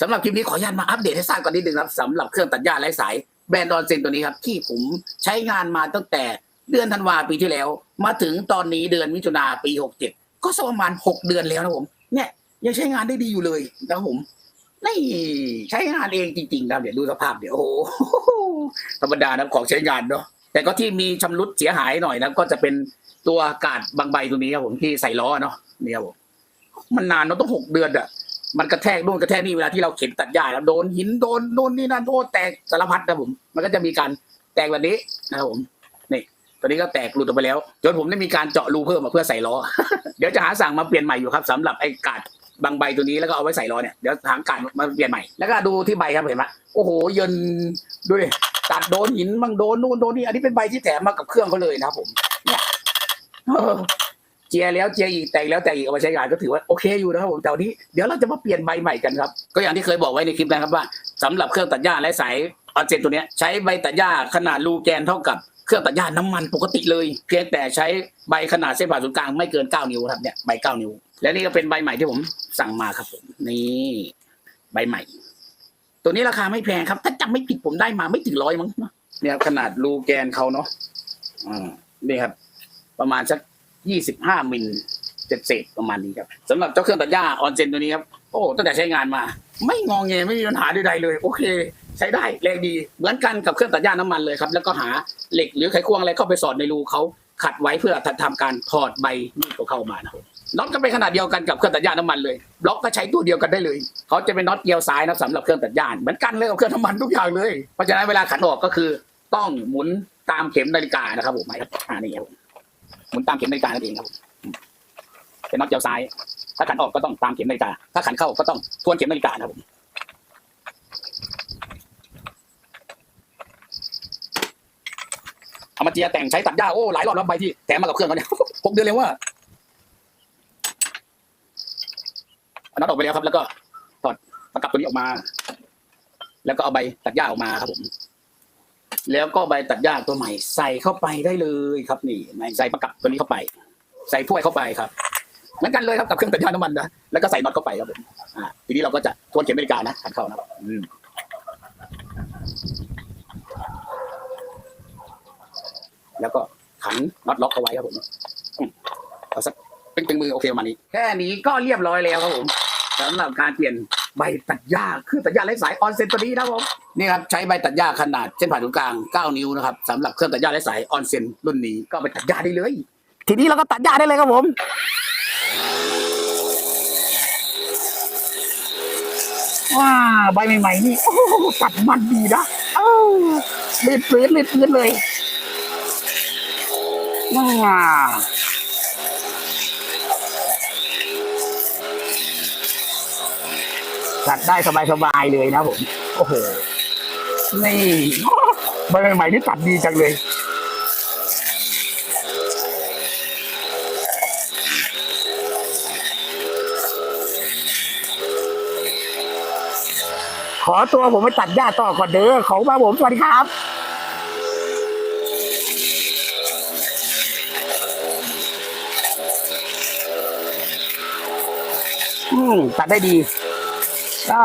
สำหรับคลิปนี้ขออนุญาตมาอัปเดตให้ทราบก่อนนิดนึงครับสำหรับเครื่องตัดหญ้าไร้สายแบรนด์ดอนเซนตัวนี้ครับ ที่ผมใช้งานมาตั้งแต่เดือนธันวาปีที่แล้ว มาถึงตอนนี้เดือนมิถุนาปีหกเจ็ดก็สักประมาณหกเดือนแล้วนะผม เนี่ยยังใช้งานได้ดีอยู่เลยนะผมนี่ใช้งานเองจริงๆนะเดี๋ยวดูสภาพเดี๋ยวโอ้โหธรรมดานะของใช้งานเนาะแต่ก็ที่มีชำรุดเสียหายหน่อยนะก็จะเป็นตัวกาดบางใบตัวนี้ครับผมที่ใส่ล้อเนาะเนี่ยผมมันนานเนาะต้องหกเดือนอะ มันกระแทกนู่นกระแทกนี่เวลาที่เราเข็นตัดหญ้าแล้วโดนหินโดนโดนนี่นั่นโอ้แตกสารพัดนะผม มันก็จะมีการแตกแบบนี้นะครับผมนี่ตอนนี้ก็แตกหลุดออกไปแล้วจนผมได้มีการเจาะรูเพิ่มมาเพื่อใส่ล้อ เดี๋ยวจะหาสั่งมาเปลี่ยนใหม่อยู่ครับสำหรับไอ้กาดบางใบตัวนี้แล้วก็เอาไว้ใส่ล้อเนี่ยเดี๋ยวหางกาดมาเปลี่ยนใหม่แล้วก็ดูที่ใบครับเห็นไหมโอ้โหเยินดูดิตัดโดนหินบ้างโดนนู่นโดนนี่อันนี้เป็นใบที่แถมมากับเครื่องเขาเลยนะครับผมเนี่ย เจียแล้วเจียอีกแต่งแล้วแต่งอีกเอามาใช้งานก็ถือว่าโอเคอยู่นะครับผมแต่วันนี้เดี๋ยวเราจะมาเปลี่ยนใบใหม่กันครับ ก็อย่างที่เคยบอกไว้ในคลิปนะครับว่าสำหรับเครื่องตัดหญ้าและสายออนเจนตัวนี้ใช้ใบตัดหญ้าขนาดรูแกนเท่ากับเครื่องตัดหญ้าน้ำมันปกติเลย เพียงแต่ใช้ใบขนาดเส้นผ่าศูนย์กลางไม่เกิน 9 นิ้วครับเนี่ยใบ 9 นิ้ว และนี่ก็เป็นใบใหม่ที่ผมสั่งมาครับผมนี่ใบใหม่ ตัวนี้ราคาไม่แพงครับ ถ้าจำไม่ผิดผมได้มาไม่ถึงร้อยมั้งเนี่ยครับขนาดรูแกนเขาเนาะอ่านี่ครับ ประมาณสัก ยี่สิบห้ามิลเศษเศษๆประมาณนี้ครับสำหรับเจ้าเครื่องตัดหญ้าออนเจนตัวนี้ครับโอ้ตั้งแต่ใช้งานมา ไม่งองเงยไม่มีปัญหาใดๆเลย โอเค ใช้ได้แรงดีเหมือนกันกับเครื่องตัดหญ้าน้ำมันเลยครับแล้วก็หาเหล็กหรือไขควงอะไรเข้าไปสอดในรูเขาขัดไว้เพื่อทำการถอดใบมีดของเขามานะครับน็อตก็เป็นขนาดเดียวกันกับเครื่องตัดหญ้าน้ำมันเลยบล็อกก็ใช้ตัวเดียวกันได้เลยเขาจะเป็นน็อตเกียวซ้ายนะสำหรับเครื่องตัดหญ้าเหมือนกันเลยกับเครื่องน้ำมันทุกอย่างเลยเพราะฉะนั้นเวลาขันออกก็คือ ต้องหมุนตามเข็มนาฬิกานะครับผมหมครับอ่านี่ครับ หมุนตามเข็มนาฬิกานั่นเองครับผมเป็นน็อตเจียวซ้าย ถ้าขันออกก็ต้องตามเข็มนาฬิกา ถ้าขันเข้าก็ต้องทวนเข็มนาฬิกานะครับผมเอามาเจียแต่งใช้ตัดหญ้าโอ้หลายรอบแล้วใบที่แถมมากับเครื่องเขาเนี่ยหกเดือนเลยว่าเอาน็อตออกไปแล้วครับ แล้วก็ถอดประกับตัวนี้ออกมา แล้วก็เอาใบตัดหญ้าออกมาครับผม แล้วก็ใบตัดหญ้าตัวใหม่ ใส่เข้าไปได้เลยครับนี่ใส่ประกับตัวนี้เข้าไป ใส่ถ้วยเข้าไปครับเหมือนกันเลยครับกับเครื่องตัดหญ้าน้ำมันนะแล้วก็ใส่น็อตเข้าไปครับผมอ่าทีนี้เราก็จะทวนเข็มนาฬิกานะขันเข้านะครับอืมแล้วก็ขันน็อตล็อกเอาไว้ครับผมเอาสักเป็นตึงมือโอเคประมาณนี้ แค่นี้ก็เรียบร้อยแล้วครับผมสำหรับการเปลี่ยนใบตัดหญ้าเครื่องตัดหญ้าไร้สายออนเซนตัวนี้นะครับผม นี่ครับใช้ใบตัดหญ้าขนาดเส้นผ่าศูนย์กลาง 9 นิ้วนะครับสำหรับเครื่องตัดหญ้าไร้สายออนเซนรุ่นนี้ก็ไปตัดหญ้าได้เลย ทีนี้เราก็ตัดหญ้าได้เลยครับผมว้าใบใหม่ๆนี่โอ้ตัดมันดีนะเอ้าเลือดพื้นเลือดๆเลยว้าตัดได้สบายๆเลยนะผม โอ้โห นี่ใบใหม่ๆนี่ตัดดีจังเลย ขอตัวผมไปตัดหญ้าต่อก่อนเด้อของมาผมสวัสดีครับอืมตัดได้ดีอ่า